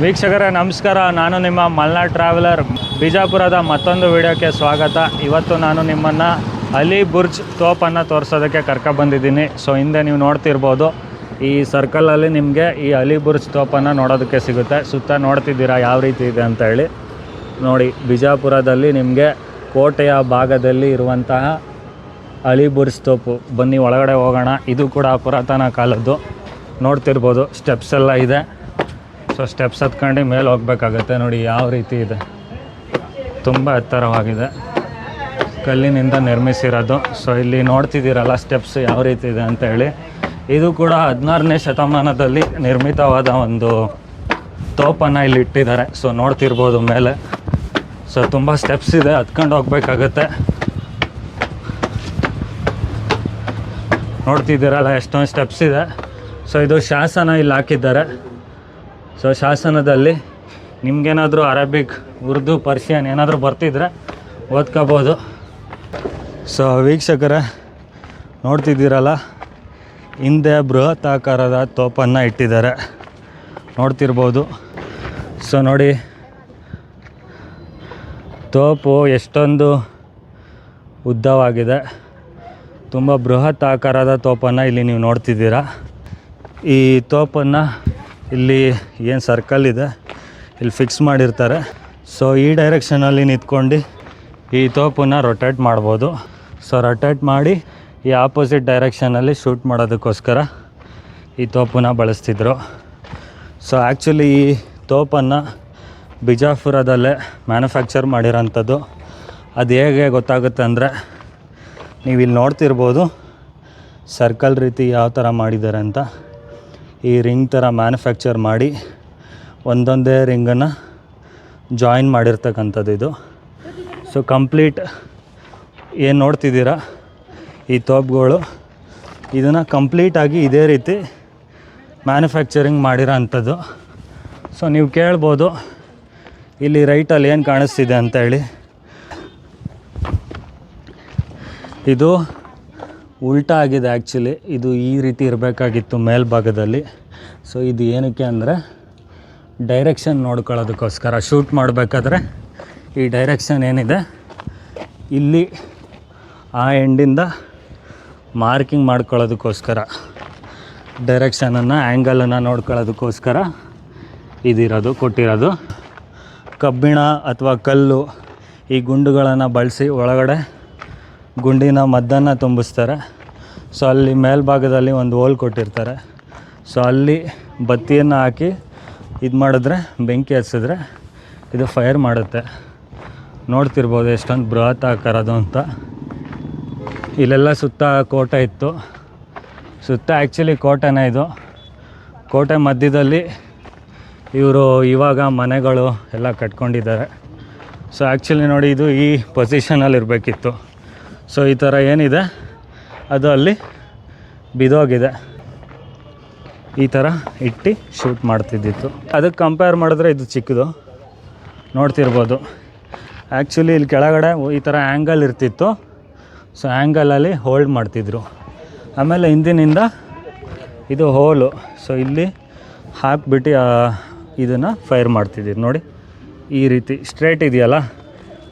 ವೀಕ್ಷಕರೇ, ನಮಸ್ಕಾರ. ನಾನು ನಿಮ್ಮ ಮಲ್ನಾಡ್ ಟ್ರಾವೆಲರ್. ಬಿಜಾಪುರದ ಮತ್ತೊಂದು ವಿಡಿಯೋಕ್ಕೆ ಸ್ವಾಗತ. ಇವತ್ತು ನಾನು ನಿಮ್ಮನ್ನು ಅಲಿ ಬುರ್ಜ್ ತೋಪನ್ನು ತೋರಿಸೋದಕ್ಕೆ ಕರ್ಕೊಬಂದಿದ್ದೀನಿ ಸೊ ಹಿಂದೆ ನೀವು ನೋಡ್ತಿರ್ಬೋದು, ಈ ಸರ್ಕಲಲ್ಲಿ ನಿಮಗೆ ಈ ಅಲಿ ಬುರ್ಜ್ ತೋಪನ್ನು ನೋಡೋದಕ್ಕೆ ಸಿಗುತ್ತೆ. ಸುತ್ತ ನೋಡ್ತಿದ್ದೀರಾ, ಯಾವ ರೀತಿ ಇದೆ ಅಂತ ಹೇಳಿ. ನೋಡಿ, ಬಿಜಾಪುರದಲ್ಲಿ ನಿಮಗೆ ಕೋಟೆಯ ಭಾಗದಲ್ಲಿ ಇರುವಂತಹ ಅಲಿ ಬುರ್ಜ್ ತೋಪು. ಬನ್ನಿ, ಒಳಗಡೆ ಹೋಗೋಣ. ಇದು ಕೂಡ ಪುರಾತನ ಕಾಲದ್ದು. ನೋಡ್ತಿರ್ಬೋದು ಸ್ಟೆಪ್ಸ್ ಎಲ್ಲ ಇದೆ. ಸೊ ಸ್ಟೆಪ್ಸ್ ಹತ್ಕೊಂಡು ಮೇಲೆ ಹೋಗ್ಬೇಕಾಗತ್ತೆ. ನೋಡಿ ಯಾವ ರೀತಿ ಇದೆ. ತುಂಬ ಎತ್ತರವಾಗಿದೆ. ಕಲ್ಲಿನಿಂದ ನಿರ್ಮಿಸಿರೋದು. ಸೊ ಇಲ್ಲಿ ನೋಡ್ತಿದ್ದೀರಲ್ಲ ಸ್ಟೆಪ್ಸ್ ಯಾವ ರೀತಿ ಇದೆ ಅಂತ ಹೇಳಿ. ಇದು ಕೂಡ ಹದಿನಾರನೇ ಶತಮಾನದಲ್ಲಿ ನಿರ್ಮಿತವಾದ ಒಂದು ತೋಪನ್ನು ಇಲ್ಲಿ ಇಟ್ಟಿದ್ದಾರೆ. ಸೊ ನೋಡ್ತಿರ್ಬೋದು ಮೇಲೆ. ಸೊ ತುಂಬ ಸ್ಟೆಪ್ಸ್ ಇದೆ. ಹತ್ಕೊಂಡು ಹೋಗ್ಬೇಕಾಗತ್ತೆ. ನೋಡ್ತಿದ್ದೀರಲ್ಲ ಎಷ್ಟೊಂದು ಸ್ಟೆಪ್ಸ್ ಇದೆ. ಸೊ ಇದು ಶಾಸನ ಇಲ್ಲಿ ಹಾಕಿದ್ದಾರೆ. ಸೊ ಶಾಸನದಲ್ಲಿ ನಿಮಗೇನಾದರೂ ಅರಬಿಕ್ ಉರ್ದು ಪರ್ಷಿಯನ್ ಏನಾದರೂ ಬರ್ತಿದ್ರೆ ಓದ್ಕೋಬೋದು. ಸೊ ವೀಕ್ಷಕರೇ, ನೋಡ್ತಿದ್ದೀರಲ್ಲ? ಹಿಂದೆ ಬೃಹತ್ ಆಕಾರದ ತೋಪನ್ನು ಇಟ್ಟಿದ್ದಾರೆ. ನೋಡ್ತಿರ್ಬೋದು. ಸೊ ನೋಡಿ. ತೋಪು ಎಷ್ಟೊಂದು ಉದ್ದವಾಗಿದೆ. ತುಂಬ ಬೃಹತ್ ಆಕಾರದ ತೋಪನ್ನು ಇಲ್ಲಿ ನೀವು ನೋಡ್ತಿದ್ದೀರಾ. ಈ ತೋಪನ್ನು ಇಲ್ಲಿ ಏನು ಸರ್ಕಲ್ ಇದೆ, ಇಲ್ಲಿ ಫಿಕ್ಸ್ ಮಾಡಿರ್ತಾರೆ. ಸೊ ಈ ಡೈರೆಕ್ಷನಲ್ಲಿ ನಿಂತ್ಕೊಂಡು ಈ ತೋಪನ್ನ ರೊಟೇಟ್ ಮಾಡ್ಬೋದು. ಸೊ ರೊಟೇಟ್ ಮಾಡಿ ಈ ಆಪೋಸಿಟ್ ಡೈರೆಕ್ಷನಲ್ಲಿ ಶೂಟ್ ಮಾಡೋದಕ್ಕೋಸ್ಕರ ಈ ತೋಪನ್ನ ಬಳಸ್ತಿದ್ರು. ಸೊ ಆ್ಯಕ್ಚುಲಿ ಈ ತೋಪನ್ನು ಬಿಜಾಪುರದಲ್ಲೇ ಮ್ಯಾನುಫ್ಯಾಕ್ಚರ್ ಮಾಡಿರೋಂಥದ್ದು. ಅದು ಹೇಗೆ ಗೊತ್ತಾಗುತ್ತೆ ಅಂದರೆ ನೀವು ಇಲ್ಲಿ ನೋಡ್ತಿರ್ಬೋದು ಸರ್ಕಲ್ ರೀತಿ ಯಾವ ಥರ ಮಾಡಿದ್ದಾರೆ ಅಂತ. ಈ ರಿಂಗ್ ಥರ ಮ್ಯಾನುಫ್ಯಾಕ್ಚರ್ ಮಾಡಿ ಒಂದೊಂದೇ ರಿಂಗನ್ನು ಜಾಯಿನ್ ಮಾಡಿರ್ತಕ್ಕಂಥದ್ದು ಇದು. ಸೊ ಕಂಪ್ಲೀಟ್ ಏನು ನೋಡ್ತಿದ್ದೀರಾ? ಈ ತೋಪ್ಗಳು ಇದನ್ನು ಕಂಪ್ಲೀಟಾಗಿ ಇದೇ ರೀತಿ ಮ್ಯಾನುಫ್ಯಾಕ್ಚರಿಂಗ್ ಮಾಡಿರೋ ಅಂಥದ್ದು. ಸೊ ನೀವು ಕೇಳ್ಬೋದು ಇಲ್ಲಿ ರೈಟಲ್ಲಿ ಏನು ಕಾಣಿಸ್ತಿದೆ ಅಂತ ಹೇಳಿ. ಇದು ಉಲ್ಟಾ ಆಗಿದೆ ಆ್ಯಕ್ಚುಲಿ ಇದು ಈ ರೀತಿ ಇರಬೇಕಾಗಿತ್ತು ಮೇಲ್ಭಾಗದಲ್ಲಿ. ಸೊ ಇದು ಏನಕ್ಕೆ ಅಂದರೆ ಡೈರೆಕ್ಷನ್ ನೋಡ್ಕೊಳ್ಳೋದಕ್ಕೋಸ್ಕರ ಶೂಟ್ ಮಾಡಬೇಕಾದ್ರೆ ಈ ಡೈರೆಕ್ಷನ್ ಏನಿದೆ? ಇಲ್ಲಿ ಆ ಎಂಡಿಂದ ಮಾರ್ಕಿಂಗ್ ಮಾಡ್ಕೊಳ್ಳೋದಕ್ಕೋಸ್ಕರ ಡೈರೆಕ್ಷನನ್ನು ಆ್ಯಂಗಲನ್ನು ನೋಡ್ಕೊಳ್ಳೋದಕ್ಕೋಸ್ಕರ ಇದಿರೋದು, ಕೊಟ್ಟಿರೋದು. ಕಬ್ಬಿಣ ಅಥವಾ ಕಲ್ಲು ಈ ಗುಂಡುಗಳನ್ನು ಬಳಸಿ ಒಳಗಡೆ ಗುಂಡಿನ ಮದ್ದನ್ನು ತುಂಬಿಸ್ತಾರೆ. ಸೊ ಅಲ್ಲಿ ಮೇಲ್ಭಾಗದಲ್ಲಿ ಒಂದು ಹೋಲ್ ಕೊಟ್ಟಿರ್ತಾರೆ. ಸೊ ಅಲ್ಲಿ ಬತ್ತಿಯನ್ನು ಹಾಕಿ ಇದು ಮಾಡಿದ್ರೆ, ಬೆಂಕಿ ಹಚ್ಚಿದ್ರೆ ಇದು ಫೈರ್ ಮಾಡುತ್ತೆ. ನೋಡ್ತಿರ್ಬೋದು ಎಷ್ಟೊಂದು ಬೃಹತ್ ಆಕಾರದು ಅಂತ. ಇಲ್ಲೆಲ್ಲ ಸುತ್ತ ಕೋಟೆ ಇತ್ತು. ಸುತ್ತ ಆ್ಯಕ್ಚುಲಿ ಕೋಟೆನೇ ಇದು. ಕೋಟೆ ಮಧ್ಯದಲ್ಲಿ ಇವರು ಇವಾಗ ಮನೆಗಳು ಎಲ್ಲ ಕಟ್ಕೊಂಡಿದ್ದಾರೆ. ಸೊ ಆ್ಯಕ್ಚುಲಿ ನೋಡಿ ಇದು ಈ ಪೊಸಿಷನಲ್ಲಿ ಇರಬೇಕಿತ್ತು. ಸೊ ಈ ಥರ ಏನಿದೆ? ಅದು ಅಲ್ಲಿ ಬಿದೋಗಿದೆ. ಈ ಥರ ಇಟ್ಟು ಶೂಟ್ ಮಾಡ್ತಿದ್ದಿತ್ತು. ಅದಕ್ಕೆ ಕಂಪೇರ್ ಮಾಡಿದ್ರೆ ಇದು ಚಿಕ್ಕದು. ನೋಡ್ತಿರ್ಬೋದು. ಆ್ಯಕ್ಚುಲಿ ಇಲ್ಲಿ ಕೆಳಗಡೆ ಈ ಥರ ಆ್ಯಂಗಲ್ ಇರ್ತಿತ್ತು. ಸೊ ಆ್ಯಂಗಲಲ್ಲಿ ಹೋಲ್ಡ್ ಮಾಡ್ತಿದ್ರು. ಆಮೇಲೆ ಹಿಂದಿನಿಂದ ಇದು ಹೋಲು ಸೊ ಇಲ್ಲಿ ಹಾಕ್ಬಿಟ್ಟು ಇದನ್ನು ಫೈರ್ ಮಾಡ್ತಿದ್ದೀರಿ. ನೋಡಿ, ಈ ರೀತಿ ಸ್ಟ್ರೇಟ್ ಇದೆಯಲ್ಲ?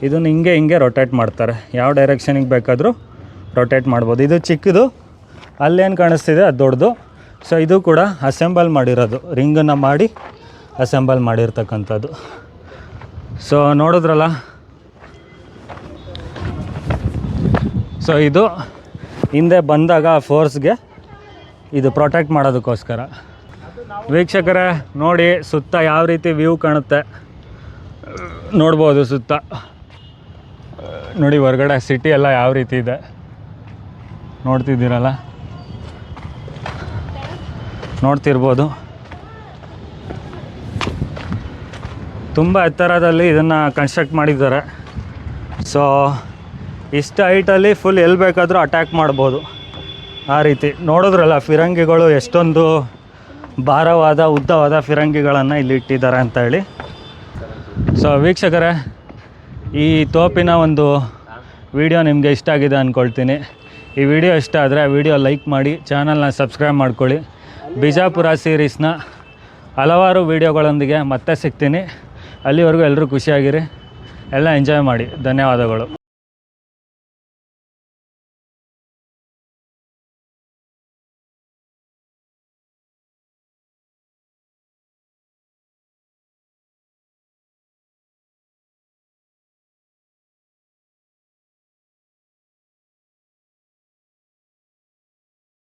ಇದನ್ನು ಹಿಂಗೆ ಹಿಂಗೆ ರೊಟೇಟ್ ಮಾಡ್ತಾರೆ. ಯಾವ ಡೈರೆಕ್ಷನಿಗೆ ಬೇಕಾದರೂ ರೊಟೇಟ್ ಮಾಡ್ಬೋದು. ಇದು ಚಿಕ್ಕದು, ಅಲ್ಲೇನು ಕಾಣಿಸ್ತಿದೆ ಅದು ದೊಡ್ಡದು. ಸೊ ಇದು ಕೂಡ ಅಸೆಂಬಲ್ ಮಾಡಿರೋದು. ರಿಂಗನ್ನು ಮಾಡಿ ಅಸೆಂಬಲ್ ಮಾಡಿರ್ತಕ್ಕಂಥದ್ದು. ಸೊ ನೋಡಿದ್ರಲ್ಲ? ಸೊ ಇದು ಹಿಂದೆ ಬಂದಾಗ ಫೋರ್ಸ್ಗೆ ಇದು ಪ್ರೊಟೆಕ್ಟ್ ಮಾಡೋದಕ್ಕೋಸ್ಕರ. ವೀಕ್ಷಕರೇ, ನೋಡಿ ಸುತ್ತ ಯಾವ ರೀತಿ ವ್ಯೂ ಕಾಣುತ್ತೆ. ನೋಡ್ಬೋದು ಸುತ್ತ. ನೋಡಿ, ಹೊರಗಡೆ ಸಿಟಿ ಎಲ್ಲ ಯಾವ ರೀತಿ ಇದೆ? ನೋಡ್ತಿದ್ದೀರಲ್ಲ? ನೋಡ್ತಿರ್ಬೋದು. ತುಂಬ ಎತ್ತರದಲ್ಲಿ ಇದನ್ನು ಕನ್ಸ್ಟ್ರಕ್ಟ್ ಮಾಡಿದ್ದಾರೆ. ಸೊ ಇಷ್ಟು ಹೈಟಲ್ಲಿ ಫುಲ್ ಎಲ್ಲಿ ಬೇಕಾದರೂ ಅಟ್ಯಾಕ್ ಮಾಡ್ಬೋದು. ಆ ರೀತಿ. ನೋಡಿದ್ರಲ್ಲ, ಫಿರಂಗಿಗಳು ಎಷ್ಟೊಂದು ಭಾರವಾದ, ಉದ್ದವಾದ ಫಿರಂಗಿಗಳನ್ನು ಇಲ್ಲಿ ಇಟ್ಟಿದ್ದಾರೆ ಅಂತ ಹೇಳಿ. ಸೊ ವೀಕ್ಷಕರೇ ಈ ತೋಪಿನ ಒಂದು ವಿಡಿಯೋ ನಿಮಗೆ ಇಷ್ಟ ಆಗಿದೆ ಅಂದ್ಕೊಳ್ತೀನಿ ಈ ವಿಡಿಯೋ ಇಷ್ಟ ಆದರೆ ವಿಡಿಯೋ ಲೈಕ್ ಮಾಡಿ ಚಾನಲ್ನ ಸಬ್ಸ್ಕ್ರೈಬ್ ಮಾಡ್ಕೊಳ್ಳಿ. ಬಿಜಾಪುರ ಸೀರೀಸ್ನ ಹಲವಾರು ವಿಡಿಯೋಗಳೊಂದಿಗೆ ಮತ್ತೆ ಸಿಗ್ತೀನಿ. ಅಲ್ಲಿವರೆಗೂ ಎಲ್ಲರೂ ಖುಷಿಯಾಗಿರಿ. ಎಲ್ಲ ಎಂಜಾಯ್ ಮಾಡಿ. ಧನ್ಯವಾದಗಳು.